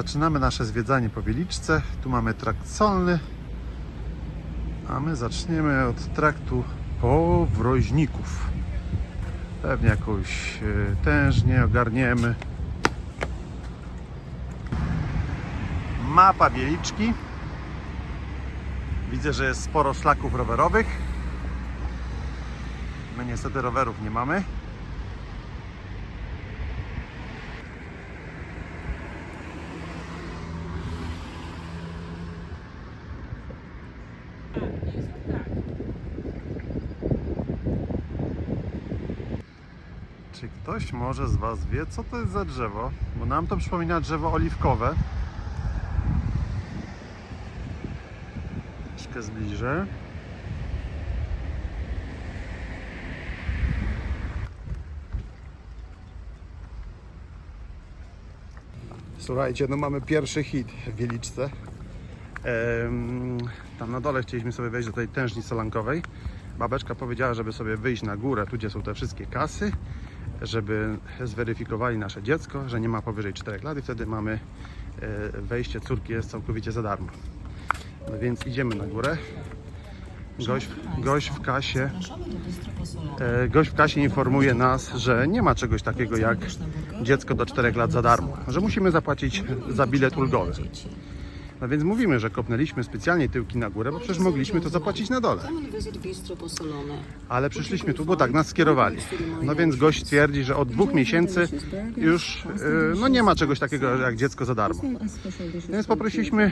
Zaczynamy nasze zwiedzanie po Wieliczce. Tu mamy trakt solny, a my zaczniemy od traktu powroźników. Pewnie jakąś e, tężnię ogarniemy. Mapa Wieliczki. Widzę, że jest sporo szlaków rowerowych. My niestety rowerów nie mamy. Czy ktoś może z Was wie, co to jest za drzewo? Bo nam to przypomina drzewo oliwkowe. Troszkę zbliżę. Słuchajcie, no mamy pierwszy hit w Wieliczce. Tam na dole chcieliśmy sobie wejść do tej tężni solankowej. Babeczka powiedziała, żeby sobie wyjść na górę, tu gdzie są te wszystkie kasy, żeby zweryfikowali nasze dziecko, że nie ma powyżej 4 lat i wtedy mamy e, wejście córki jest całkowicie za darmo. No więc idziemy na górę. Gość, gość w kasie. E, Gość w kasie informuje nas, że nie ma czegoś takiego jak dziecko do 4 lat za darmo, że musimy zapłacić za bilet ulgowy. No więc mówimy, że kopnęliśmy specjalnie tyłki na górę, bo przecież mogliśmy to zapłacić na dole. Ale przyszliśmy tu, bo tak nas skierowali. No więc gość twierdzi, że od dwóch miesięcy już e, no nie ma czegoś takiego jak dziecko za darmo. Więc poprosiliśmy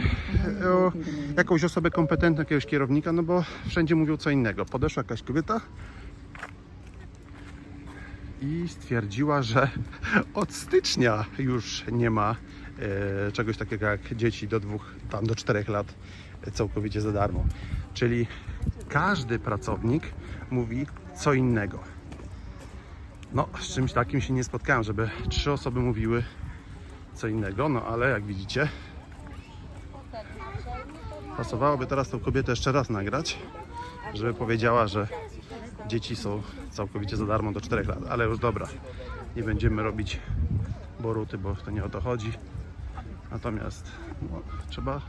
o jakąś osobę kompetentną, jakiegoś kierownika, no bo wszędzie mówią co innego. Podeszła jakaś kobieta i stwierdziła, że od stycznia już nie ma e, czegoś takiego jak dzieci do dwóch, tam do czterech lat całkowicie za darmo. Czyli każdy pracownik mówi co innego. No, z czymś takim się nie spotkałem, żeby trzy osoby mówiły co innego, no ale jak widzicie, pasowałoby teraz tą kobietę jeszcze raz nagrać, żeby powiedziała, że dzieci są całkowicie za darmo do 4 lat, ale już dobra, nie będziemy robić boruty, bo to nie o to chodzi. Natomiast no, trzeba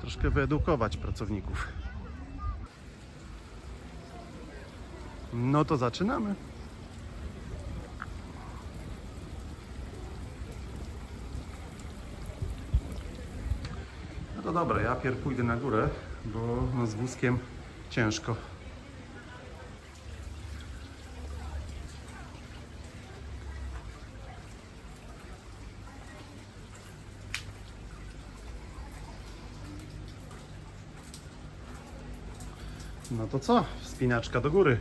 troszkę wyedukować pracowników. No to zaczynamy. No to dobra, ja pierw pójdę na górę, bo no z wózkiem ciężko. No to co? Wspinaczka do góry.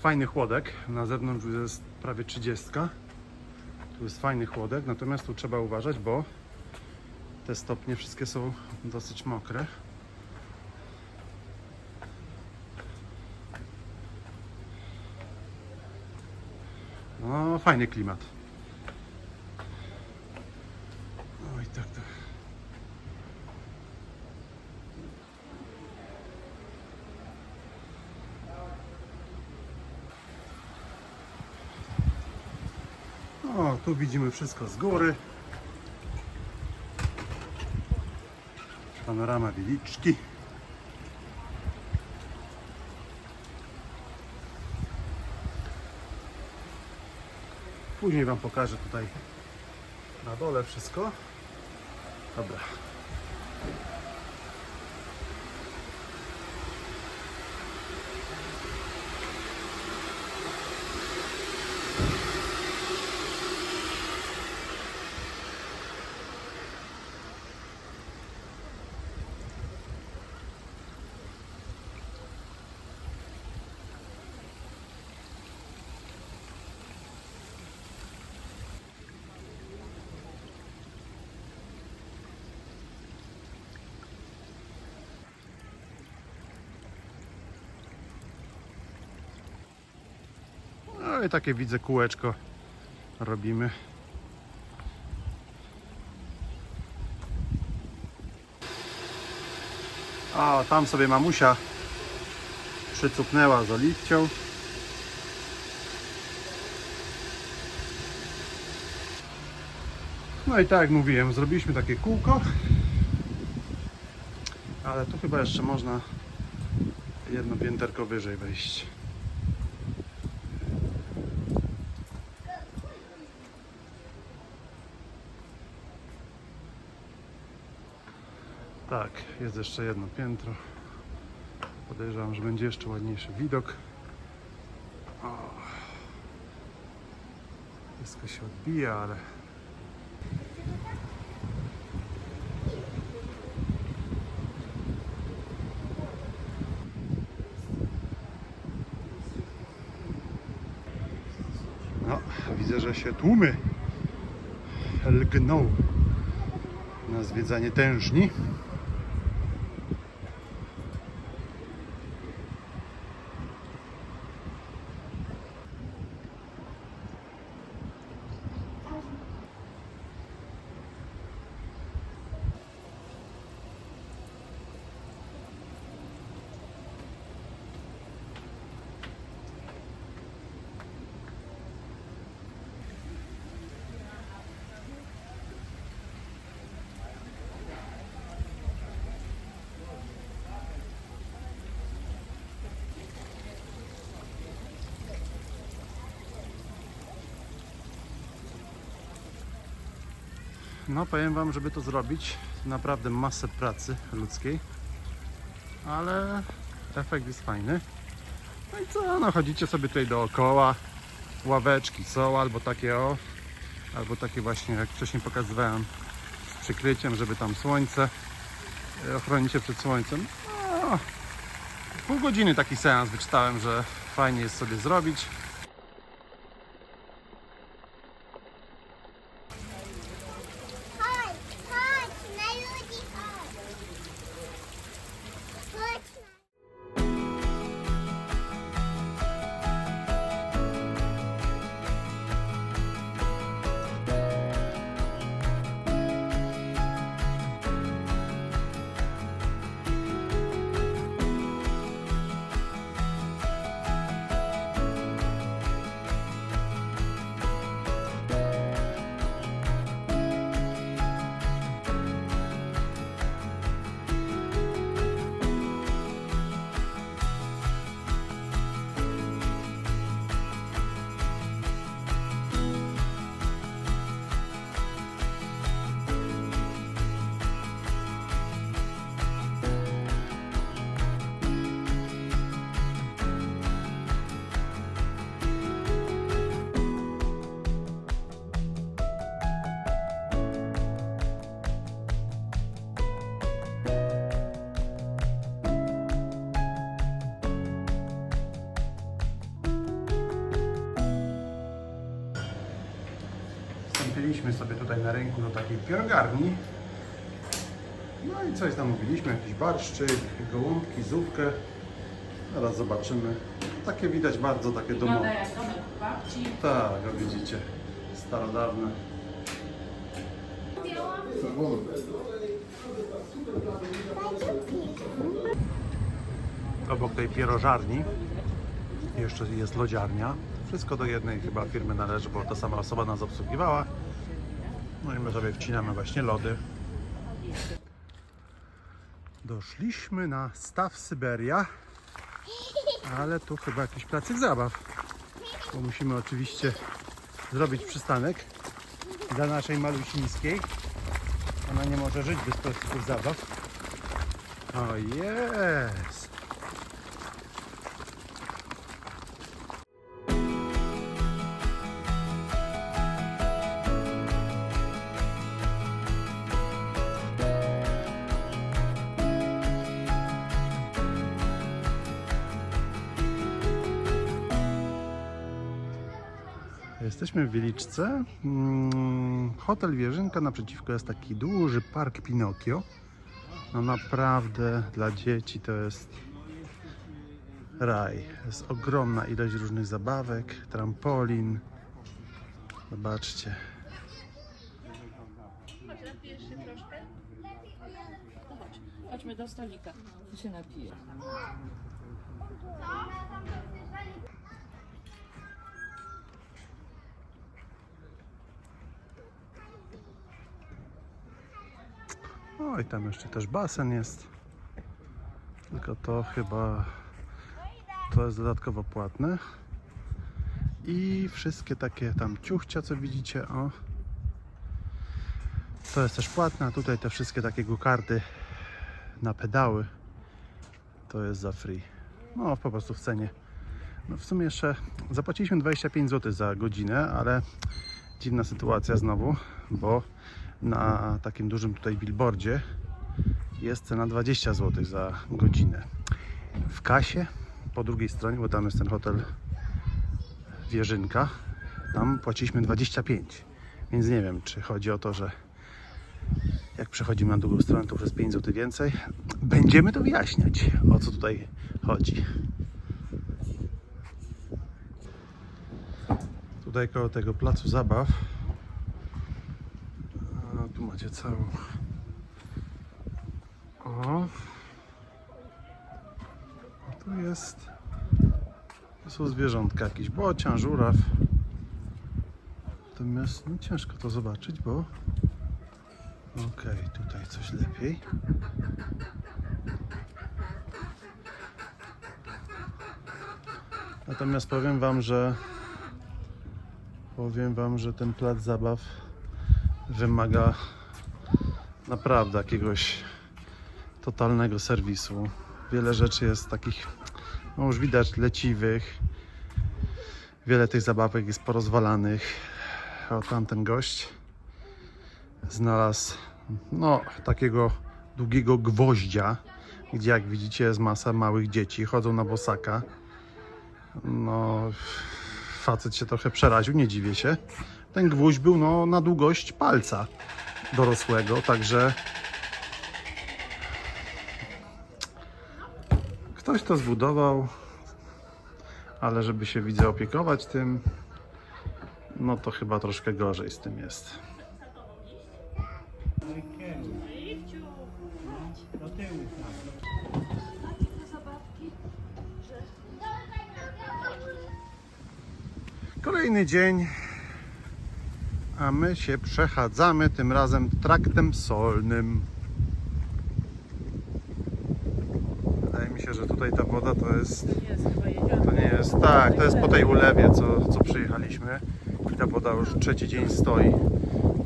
Fajny chłodek. Na zewnątrz jest prawie 30. Tu jest fajny chłodek, natomiast tu trzeba uważać, bo te stopnie wszystkie są dosyć mokre. No, fajny klimat. Oj, tak, tak. O, tu widzimy wszystko z góry. Panorama Wieliczki. Później Wam pokażę tutaj na dole wszystko. Dobra. No i takie widzę kółeczko robimy. O, tam sobie mamusia przycupnęła z oliwcią. No i tak jak mówiłem, zrobiliśmy takie kółko. Ale tu chyba jeszcze można jedno pięterko wyżej wejść. Tak, jest jeszcze jedno piętro. Podejrzewam, że będzie jeszcze ładniejszy widok. O. Wszystko się odbija, ale No, widzę, że się tłumy lgną na zwiedzanie tężni. No powiem Wam, żeby to zrobić, naprawdę masę pracy ludzkiej, ale efekt jest fajny. No i co, no chodzicie sobie tutaj dookoła, ławeczki są, albo takie o, albo takie właśnie jak wcześniej pokazywałem z przykryciem, żeby tam słońce e, ochronić się przed słońcem. No, pół godziny taki seans wyczytałem, że fajnie jest sobie zrobić. Wstąpiliśmy sobie tutaj na rynku do takiej pierogarni. No i coś zamówiliśmy, jakiś barszczyk, gołąbki, zupkę. Zaraz zobaczymy. Takie widać bardzo takie domowe. jak domek babci. Tak, jak widzicie, starodawne. Obok tej pierożarni jeszcze jest lodziarnia. Wszystko do jednej chyba firmy należy, bo ta sama osoba nas obsługiwała. No i my sobie wcinamy właśnie lody. Doszliśmy na staw Syberia, ale tu chyba jakiś placyk zabaw, bo musimy oczywiście zrobić przystanek dla naszej malusińskiej. Ona nie może żyć bez placyków zabaw. O jest! Jesteśmy w Wieliczce. Mm, Hotel Wierzynka, naprzeciwko jest taki duży park Pinokio. No naprawdę dla dzieci to jest raj. Jest ogromna ilość różnych zabawek, trampolin. Zobaczcie. Chodźmy do stolika. Tu się napije. O i tam jeszcze też basen jest. Tylko to chyba to jest dodatkowo płatne. I wszystkie takie tam ciuchcia, co widzicie, o. To jest też płatne, a tutaj te wszystkie takie karty na pedały to jest za free. No po prostu w cenie. No w sumie jeszcze zapłaciliśmy 25 zł za godzinę, ale dziwna sytuacja znowu, bo na takim dużym tutaj billboardzie jest cena 20 zł za godzinę. W kasie po drugiej stronie, bo tam jest ten hotel Wieżynka, tam płaciliśmy 25. Więc nie wiem, czy chodzi o to, że jak przechodzimy na drugą stronę, to jest 5 zł więcej. Będziemy to wyjaśniać, o co tutaj chodzi. Tutaj koło tego placu zabaw. Macie całą. O. Tu jest. Tu są zwierzątka, jakiś bocian, żuraw. Natomiast no, ciężko to zobaczyć, bo. Okej, tutaj coś lepiej. Natomiast powiem Wam, że powiem Wam, że ten plac zabaw wymaga naprawdę jakiegoś totalnego serwisu. Wiele rzeczy jest takich, no już widać, leciwych. Wiele tych zabawek jest porozwalanych. O tamten gość znalazł no, takiego długiego gwoździa, gdzie jak widzicie jest masa małych dzieci, chodzą na bosaka. No, facet się trochę przeraził, nie dziwię się. Ten gwóźdź był no, na długość palca dorosłego, także ktoś to zbudował, ale żeby się widzę opiekować tym, no to chyba troszkę gorzej z tym jest. Kolejny dzień, a my się przechadzamy tym razem traktem solnym. Wydaje mi się, że tutaj ta woda to jest. To nie jest. Tak, to jest po tej ulewie, co, co przyjechaliśmy. I ta woda już trzeci dzień stoi.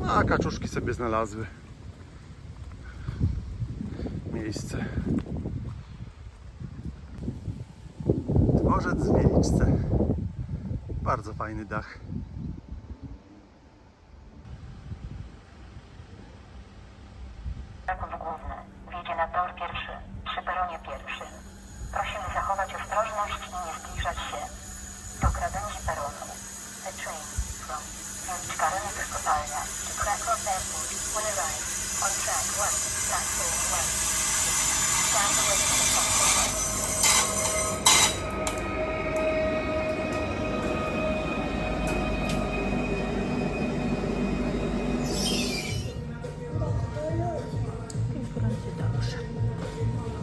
A kaczuszki sobie znalazły miejsce. Dworzec w Wieliczce. Bardzo fajny dach.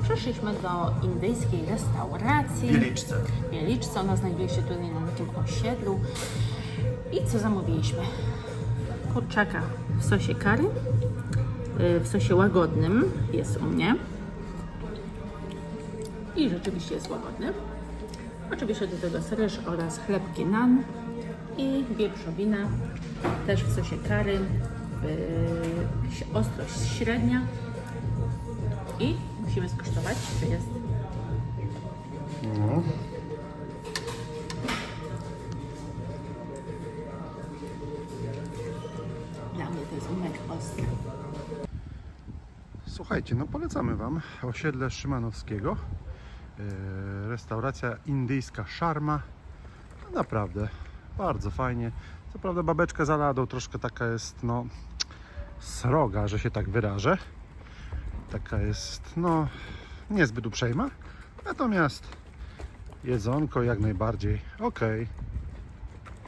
Przeszliśmy do indyjskiej restauracji. Wieliczce. w Wieliczce. Ona znajduje się tutaj na takim osiedlu. I co zamówiliśmy? Kurczaka w sosie curry, w sosie łagodnym jest u mnie. I rzeczywiście jest łagodny. Oczywiście do tego ryż oraz chlebki nan i wieprzowina też w sosie curry. Yy, ostrość średnia. I musimy skosztować, czy jest No. Dla mnie to jest mega ostre. Słuchajcie, no polecamy Wam osiedle Szymanowskiego. Yy, Restauracja indyjska Sharma. No naprawdę, bardzo fajnie. Co prawda babeczka za ladą troszkę taka jest, no, sroga, że się tak wyrażę. Taka jest, no, niezbyt uprzejma. Natomiast jedzonko jak najbardziej ok.